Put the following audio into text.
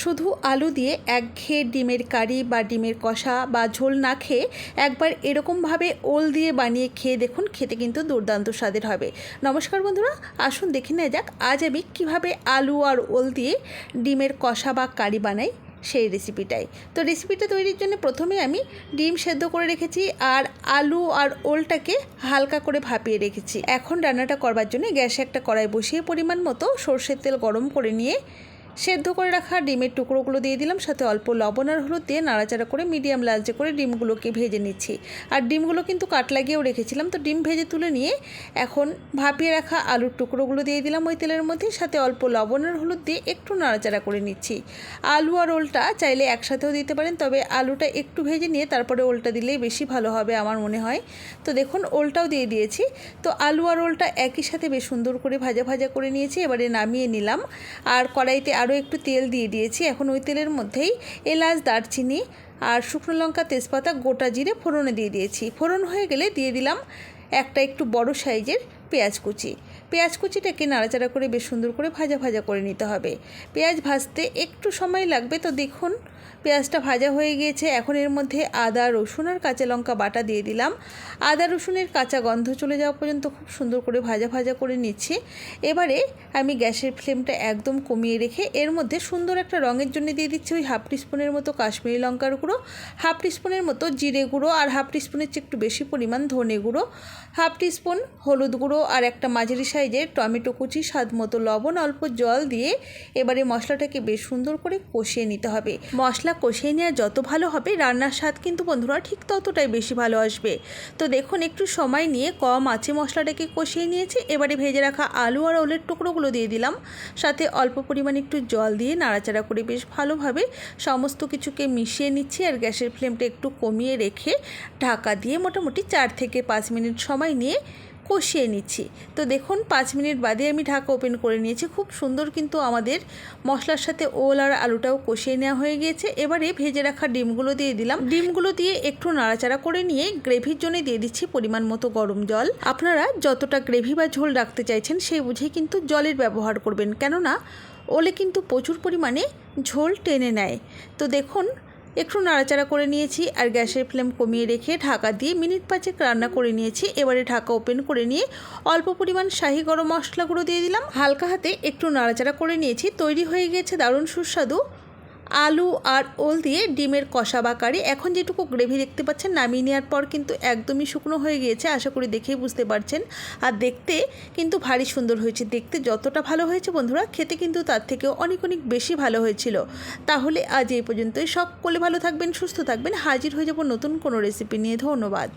শুধু আলু দিয়ে এক একঘেয়ে ডিমের কারি বা ডিমের কষা বা ঝোল না খেয়ে একবার এরকমভাবে ওল দিয়ে বানিয়ে খেয়ে দেখুন, খেতে কিন্তু দুর্দান্ত স্বাদের হবে। নমস্কার বন্ধুরা, আসুন দেখে নেওয়া যাক আজ আমি কীভাবে আলু আর ওল দিয়ে ডিমের কষা বা কারি বানাই সেই রেসিপিটাই। তো রেসিপিটা তৈরির জন্য প্রথমে আমি ডিম সেদ্ধ করে রেখেছি আর আলু আর ওলটাকে হালকা করে ভাপিয়ে রেখেছি। এখন রান্নাটা করবার জন্য গ্যাসে একটা কড়াই বসিয়ে পরিমাণ মতো সর্ষের তেল গরম করে নিয়ে সেদ্ধ করে রাখা ডিমের টুকরোগুলো দিয়ে দিলাম, সাথে অল্প লবণ আর হলুদ দিয়ে নাড়াচাড়া করে মিডিয়াম লালচে করে ডিমগুলোকে ভেজে নিচ্ছি। আর ডিমগুলো কিন্তু কাট লাগিয়েও রেখেছিলাম, তো ডিম ভেজে তুলে নিয়ে এখন ভাপিয়ে রাখা আলুর টুকরোগুলো দিয়ে দিলাম ওই তেলের মধ্যে, সাথে অল্প লবণ আর হলুদ দিয়ে একটু নাড়াচাড়া করে নিচ্ছি। আলু আর ওলটা চাইলে একসাথেও দিতে পারেন, তবে আলুটা একটু ভেজে নিয়ে তারপরে ওলটা দিলেই বেশি ভালো হবে আমার মনে হয়। তো দেখুন, ওলটাও দিয়ে দিয়েছি। তো আলু আর ওলটা একই সাথে বেশ সুন্দর করে ভাজা ভাজা করে নিয়েছি, এবারে নামিয়ে নিলাম। আর কড়াইতে আরও একটু তেল দিয়ে দিয়েছি। এখন ওই তেলের মধ্যেই এলাচ, দারচিনি আর শুকনো লঙ্কা, তেজপাতা, গোটা জিরে ফোড়নে দিয়ে দিয়েছি। ফোড়ন হয়ে গেলে দিয়ে দিলাম একটা একটু বড় সাইজের পেঁয়াজ কুচি। পেঁয়াজ কুচিটাকে নাড়াচাড়া করে বেশ সুন্দর করে ভাজা ভাজা করে নিতে হবে। পেঁয়াজ ভাজতে একটু সময় লাগবে তো দেখুন। পেঁয়াজটা ভাজা হয়ে গিয়েছে, এখন এর মধ্যে আদা, রসুন আর কাঁচা লঙ্কা বাটা দিয়ে দিলাম। আদা, রসুনের কাঁচা গন্ধ চলে যাওয়া পর্যন্ত খুব সুন্দর করে ভাজা ভাজা করে নিচ্ছি। এবারে আমি গ্যাসের ফ্লেমটা একদম কমিয়ে রেখে এর মধ্যে সুন্দর একটা রঙের জন্য দিয়ে দিচ্ছি ওই হাফ টিস্পুনের মতো কাশ্মীরি লঙ্কার গুঁড়ো, হাফ টিস্পুনের মতো জিরে গুঁড়ো আর হাফ টিস্পুনের চেয়ে একটু বেশি পরিমাণ ধনে গুঁড়ো, হাফ টিস্পুন হলুদ গুঁড়ো আর একটা মাঝারি সাইজের টমেটো কুচি, স্বাদ মতো লবণ, অল্প জল দিয়ে এবারে মশলাটাকে বেশ সুন্দর করে কষিয়ে নিতে হবে। মশলা কষিয়ে নেওয়া যত ভালো হবে, রান্নার স্বাদ কিন্তু বন্ধুরা ঠিক ততটাই বেশি ভালো আসবে। তো দেখুন, একটু সময় নিয়ে কম আছে মশলাটাকে কষিয়ে নিয়েছি। এবারে ভেজে রাখা আলু আর ওলের টুকরোগুলো দিয়ে দিলাম। সাথে অল্প পরিমাণে একটু জল দিয়ে নাড়াচাড়া করে বেশ ভালোভাবে সমস্ত কিছুকে মিশিয়ে নিচ্ছি আর গ্যাসের ফ্লেমটা একটু কমিয়ে রেখে ঢাকা দিয়ে মোটামুটি চার থেকে পাঁচ মিনিট সময় নিয়ে কষিয়ে নিচ্ছি। তো দেখুন, পাঁচ মিনিট বাদে আমি ঢাকা ওপেন করে নিয়েছি। খুব সুন্দর কিন্তু আমাদের মশলার সাথে ওল আর আলুটাও কষিয়ে নেওয়া হয়ে গিয়েছে। এবারে ভেজে রাখা ডিমগুলো দিয়ে দিলাম। ডিমগুলো দিয়ে একটু নাড়াচাড়া করে নিয়ে গ্রেভির জন্য দিয়ে দিচ্ছি পরিমাণ মতো গরম জল। আপনারা যতটা গ্রেভি বা ঝোল রাখতে চাইছেন সেই বুঝেই কিন্তু জলের ব্যবহার করবেন। কেননা, ওলে কিন্তু প্রচুর পরিমাণে ঝোল টেনে নেয়। তো দেখুন একটু নাড়াচাড়া করে নিয়েছি আর গ্যাসের ফ্লেম কমিয়ে রেখে ঢাকা দিয়ে মিনিট পাঁচেক রান্না করে নিয়েছি। এবারে ঢাকা ওপেন করে নিয়ে অল্প পরিমাণ শাহি গরম মশলাগুলো দিয়ে দিলাম। হালকা হাতে একটু নাড়াচাড়া করে নিয়েছি। তৈরি হয়ে গেছে দারুণ সুস্বাদু আলু আর ওল দিয়ে ডিমের কষা বা কারি এখন যেটুকু গ্রেভি দেখতে পাচ্ছেন, নামিয়ে নেওয়ার পর কিন্তু একদমই শুকনো হয়ে গিয়েছে, আশা করি দেখেই বুঝতে পারছেন। আর দেখতে কিন্তু ভারী সুন্দর হয়েছে। দেখতে যতটা ভালো হয়েছে বন্ধুরা, খেতে কিন্তু তার থেকেও অনেক অনেক বেশি ভালো হয়েছিল। তাহলে আজ এই পর্যন্তই। সকলে ভালো থাকবেন, সুস্থ থাকবেন। হাজির হয়ে যাব নতুন কোনো রেসিপি নিয়ে। ধন্যবাদ।